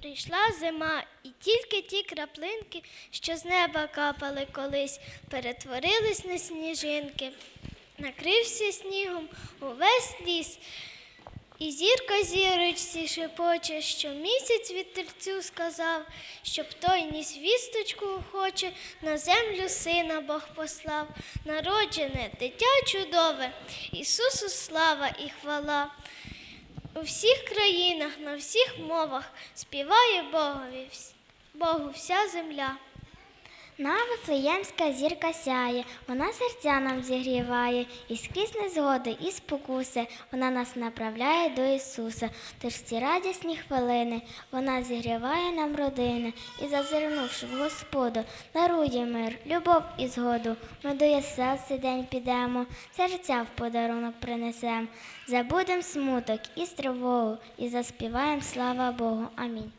Прийшла зима, і тільки ті краплинки, що з неба капали колись, перетворились на сніжинки. Накрився снігом увесь ліс, і зірка зірочці шепоче, що місяць вітерцю сказав, щоб той ніс вісточку охоче, на землю сина Бог послав, народжене, дитя чудове, Ісусу слава і хвала. У всіх країнах, на всіх мовах співає Богові, Богу вся земля. На Вифлеємська зірка сяє, вона серця нам зігріває, і скрізь незгоди, і спокуси, вона нас направляє до Ісуса. Тож ці радісні хвилини, вона зігріває нам родини, і зазирнувши в Господу, дарує мир, любов і згоду. Ми до цей день підемо, серця в подарунок принесем. Забудем смуток і тривогу, і заспіваєм слава Богу. Амінь.